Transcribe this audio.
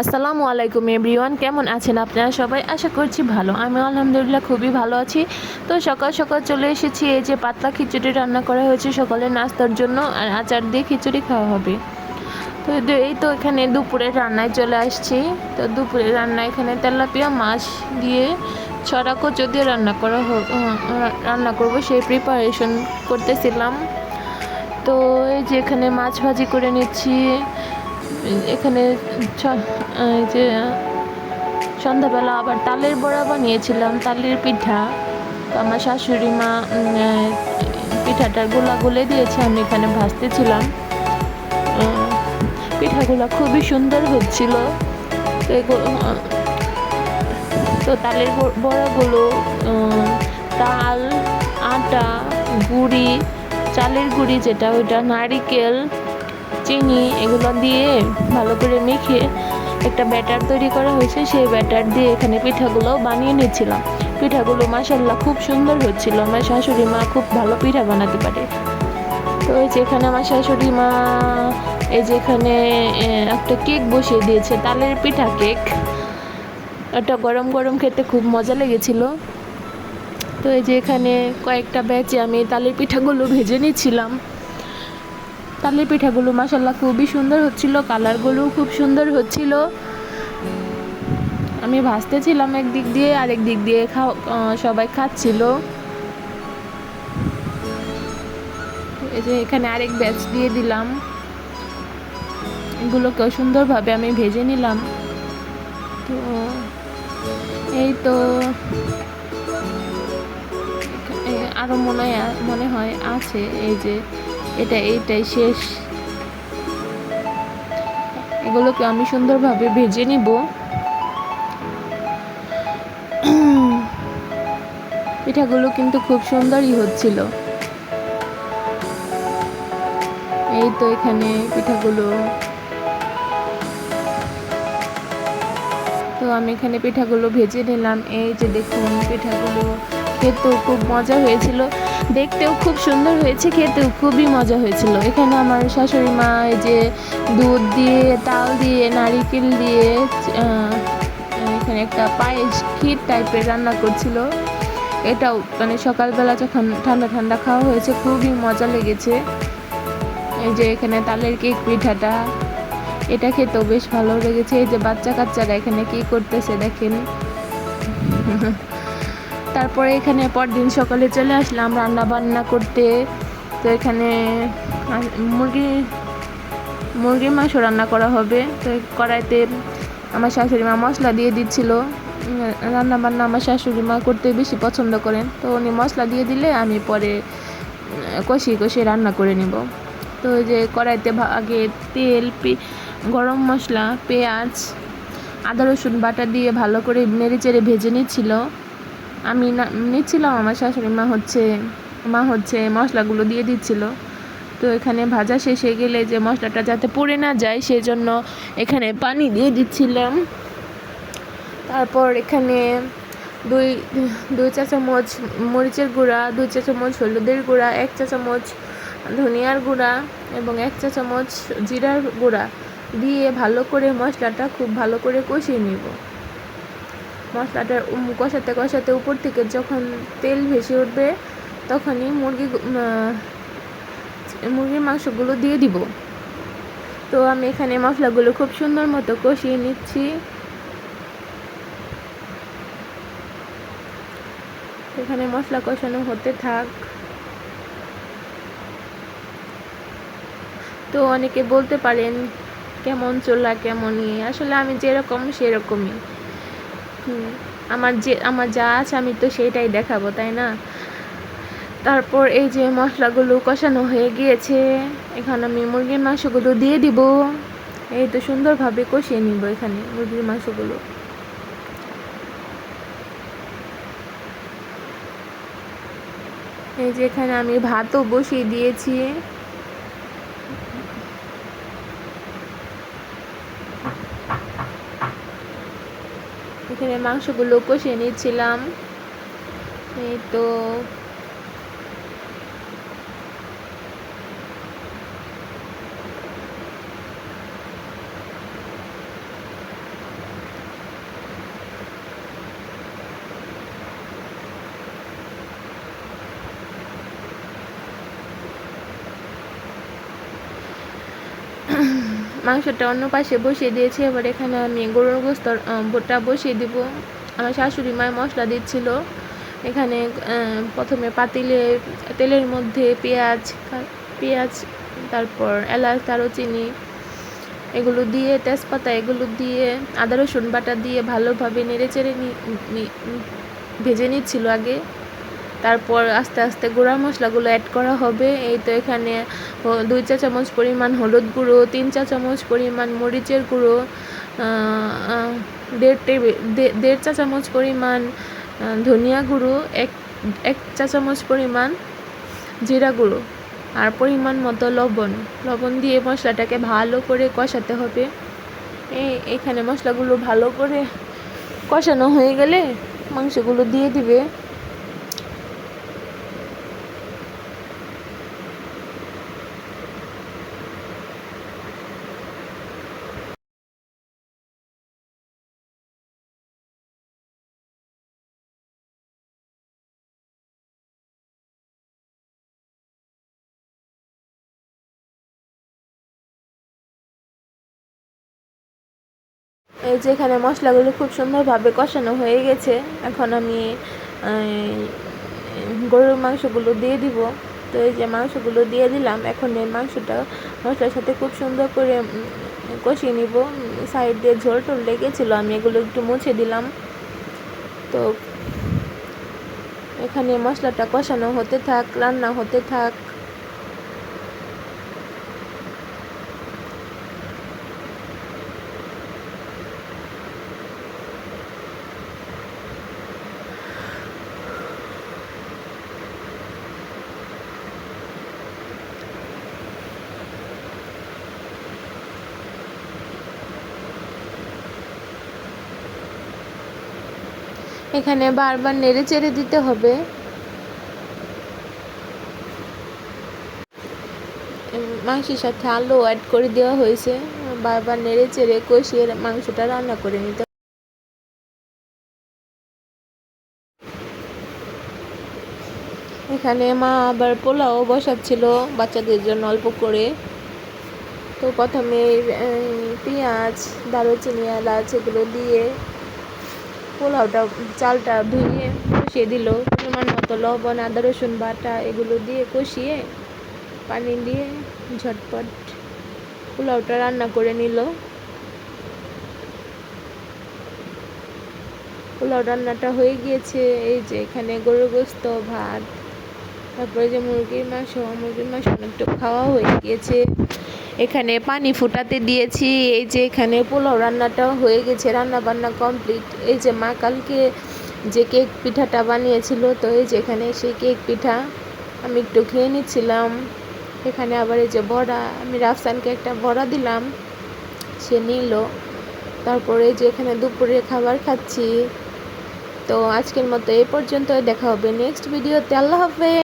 আসসালামু আলাইকুম এভরিওয়ান, কেমন আছেন আপনারা সবাই? আশা করছি ভালো। আমি আলহামদুলিল্লাহ খুবই ভালো আছি। তো সকাল সকাল চলে এসেছি, এই যে পাতলা খিচুড়ি রান্না করা হয়েছে সকালে নাস্তার জন্য, আর আচার দিয়ে খিচুড়ি খাওয়া হবে। তো এই তো এখানে দুপুরে রান্নায় চলে আসছি। তো দুপুরে রান্না এখানে তেলাপিয়া, মাছ দিয়ে ছড়া কচু দিয়ে রান্না করা রান্না করব, সেই প্রিপারেশন করতেছিলাম। তো এই যে এখানে মাছ ভাজি করে নিচ্ছি। এখানে যে সন্ধ্যাবেলা আবার তালের বড়া বানিয়েছিলাম, তালের পিঠা। তো আমার শাশুড়ি মা পিঠাটার গোলা গুলে দিয়েছে, আমি এখানে ভাজতেছিলাম। পিঠাগুলো খুবই সুন্দর হচ্ছিল। তো তালের বড়াগুলো তাল, আটা, গুড়ি, চালের গুঁড়ি যেটা, ওইটা নারিকেল চিনি এগুলো দিয়ে ভালো করে মেখে একটা ব্যাটার তৈরি করা হয়েছে। সেই ব্যাটার দিয়ে এখানে পিঠাগুলো বানিয়ে নিচ্ছিলাম পিঠাগুলো মাসাল্লাহ খুব সুন্দর হচ্ছিল। আমার শাশুড়ি মা খুব ভালো পিঠা বানাতে পারে। তো এই যে এখানে আমার শাশুড়ি মা, এই যে এখানে একটা কেক বসিয়ে দিয়েছে, তালের পিঠা কেক। ওটা গরম গরম খেতে খুব মজা লেগেছিল। তো এই যে এখানে কয়েকটা ব্যাচে আমি তালের পিঠাগুলো ভেজে নিচ্ছিলাম। তালের পিঠাগুলো মাসাল্লাহ খুবই সুন্দর হচ্ছিল কালারগুলোও খুব সুন্দর হচ্ছিল। আমি ভাজতেছিলাম একদিক দিয়ে আরেক দিক দিয়ে খাও সবাই খাচ্ছিল। এই যে এখানে আরেক ব্যাচ দিয়ে দিলাম। এগুলোকেও সুন্দরভাবে আমি ভেজে নিলাম। তো এই তো এ, আরও মনে মনে হয় আছে এই যে এটা এইটাই শেষ। এগুলোকে আমি সুন্দরভাবে ভেজে নিব। পিঠাগুলো কিন্তু খুব সুন্দরই হচ্ছিল। এই তো এখানে পিঠাগুলো। তো আমি এখানে পিঠাগুলো ভেজে নিলাম। এই যে দেখুন পিঠাগুলো, খেতেও খুব মজা হয়েছিল। দেখতেও খুব সুন্দর হয়েছে, খেতেও খুবই মজা হয়েছিল। এখানে আমার শাশুড়ি মা যে দুধ দিয়ে, তাল দিয়ে, নারিকেল দিয়ে এখানে একটা পায়েস ক্ষীর টাইপের রান্না করছিল। এটাও মানে সকালবেলা যখন ঠান্ডা ঠান্ডা খাওয়া হয়েছে, খুবই মজা লেগেছে। এই যে এখানে তালের কেক পিঠাটা, এটা খেতেও বেশ ভালো লেগেছে। এই যে বাচ্চা কাচ্চারা এখানে কি করতেছে দেখেন। তারপরে এখানে পরদিন সকালে চলে আসলাম রান্না বান্না করতে। তো এখানে মুরগি, মুরগির মাংস রান্না করা হবে। তো কড়াইতে আমার শাশুড়ি মা মশলা দিয়ে দিচ্ছিল। রান্না বান্না আমার শাশুড়ি মা করতে বেশি পছন্দ করেন। তো উনি মশলা দিয়ে দিলে আমি পরে কষিয়ে কষিয়ে রান্না করে নেব। তো যে কড়াইতে আগে তেল গরম মশলা, পেঁয়াজ, আদা রসুন বাটা দিয়ে ভালো করে নেড়ে চেড়ে ভেজে নিচ্ছিল। আমি নিচ্ছিলাম, আমার শাশুড়ি মা হচ্ছে মা হচ্ছে মশলাগুলো দিয়ে দিচ্ছিল। তো এখানে ভাজা শেষ হয়ে গেলে যে মশলাটা যাতে পুড়ে না যায় সেই জন্য এখানে পানি দিয়ে দিচ্ছিলাম। তারপর এখানে দুই দুই চা চামচ মরিচের গুঁড়া, দুই চা চামচ হলুদের গুঁড়া, এক চা চামচ ধনিয়ার গুঁড়া এবং এক চা চামচ জিরার গুঁড়া দিয়ে ভালো করে মশলাটা খুব ভালো করে কষিয়ে নিব। মশলাটার কষাতে কষাতে উপর থেকে যখন তেল ভেসে উঠবে, তখনই মুরগি মুরগির মাংসগুলো দিয়ে দিব। তো আমি এখানে মশলাগুলো খুব সুন্দর মতো কষিয়ে নিচ্ছি। এখানে মশলা কষানো হতে থাক। তো অনেকে বলতে পারেন, কেমন চোলা কেমন আসলে আমি যেরকম, সেরকমই। আমার যে, আমার যা আছে আমি তো সেটাই দেখাবো, তাই না? তারপর এই যে মশলাগুলো কষানো হয়ে গিয়েছে, এখন আমি মুরগির মাংসগুলো দিয়ে দিব। এই তো সুন্দরভাবে কষিয়ে নিব এখানে মুরগির মাংসগুলো। এই যে এখানে আমি ভাতও বসিয়ে দিয়েছি। এখানে মাংসগুলো কষিয়ে নিয়েছিলাম। এই তো মাংসটা অন্য পাশে বসিয়ে দিয়েছি, এবার এখানে আমি গরুর গোস্তর বোটা বসিয়ে দিব। আমার শাশুড়ি মায় মশলা দিচ্ছিল। এখানে প্রথমে পাতিলে, তেলের মধ্যে পেঁয়াজ পেঁয়াজ, তারপর এলাচ, দারুচিনি, এগুলো দিয়ে, তেজপাতা এগুলো দিয়ে, আদা, রসুন বাটা দিয়ে ভালোভাবে নেড়ে চেড়ে ভেজে নিচ্ছিল আগে। তারপর আস্তে আস্তে গুঁড়া মশলাগুলো অ্যাড করা হবে। এই তো এখানে দুই চা চামচ পরিমাণ হলুদ গুঁড়ো, তিন চা চামচ পরিমাণ মরিচের গুঁড়ো দেড় টেবিল দেড় চা চামচ পরিমাণ ধনিয়া গুঁড়ো, এক এক চা চামচ পরিমাণ জিরা গুঁড়ো আর পরিমাণ মতো লবণ। লবণ দিয়ে মশলাটাকে ভালো করে কষাতে হবে। এই এখানে মশলাগুলো ভালো করে কষানো হয়ে গেলে মাংসগুলো দিয়ে দিবে। এই যে এখানে মশলাগুলো খুব সুন্দরভাবে কষানো হয়ে গেছে, এখন আমি গরুর মাংসগুলো দিয়ে দিব। তো এই যে মাংসগুলো দিয়ে দিলাম, এখন এই মাংসটা মশলার সাথে খুব সুন্দর করে কষিয়ে নিব। সাইড দিয়ে ঝোল টোল লেগেছিলো, আমি এগুলো একটু মুছে দিলাম। তো এখানে মশলাটা কষানো হতে থাক, রান্না হতে থাক। এখানে বারবার নেড়ে চেড়ে দিতে হবে। মাংসের সাথে আলু অ্যাড করে দেওয়া হয়েছে। বারবার নেড়ে চেড়ে কষিয়ে মাংসটা রান্না করে নিতে এখানে মা আবার পোলাও বসাচ্ছিল বাচ্চাদের জন্য অল্প করে। তো প্রথমে পেঁয়াজ, দারুচিনি, এলাচ এগুলো দিয়ে পোলাওটা, চালটা ধুয়ে কষিয়ে দিল। পরিমাণ মতো লবণ, আদা, রসুন বাটা এগুলো দিয়ে কষিয়ে পানি দিয়ে ঝটপট পোলাওটা রান্না করে নিল। পোলাও রান্নাটা হয়ে গিয়েছে, এই যে এখানে গরুর গোস্ত, ভাত, তারপরে যে মুরগির মাংস মুরগির মাংস অনেকটা খাওয়া হয়ে গিয়েছে। এখানে পানি ফুটাতে দিয়েছি। এই যে এখানে পোলাও রান্নাটাও হয়ে গেছে রান্না বান্না কমপ্লিট এই যে মা কালকে যে কেক পিঠাটা বানিয়েছিল, তো এই যে এখানে সেই কেক পিঠা আমি একটু খেয়ে নিচ্ছিলাম। এখানে আবার এই যে বড়া, আমি রাফসানকে একটা বড়া দিলাম, সে নিল। তারপরে যে এখানে দুপুরে খাবার খাচ্ছি। তো আজকের মতো এই পর্যন্ত দেখা হবে নেক্সট ভিডিওতে আল্লাহ হাফেজ!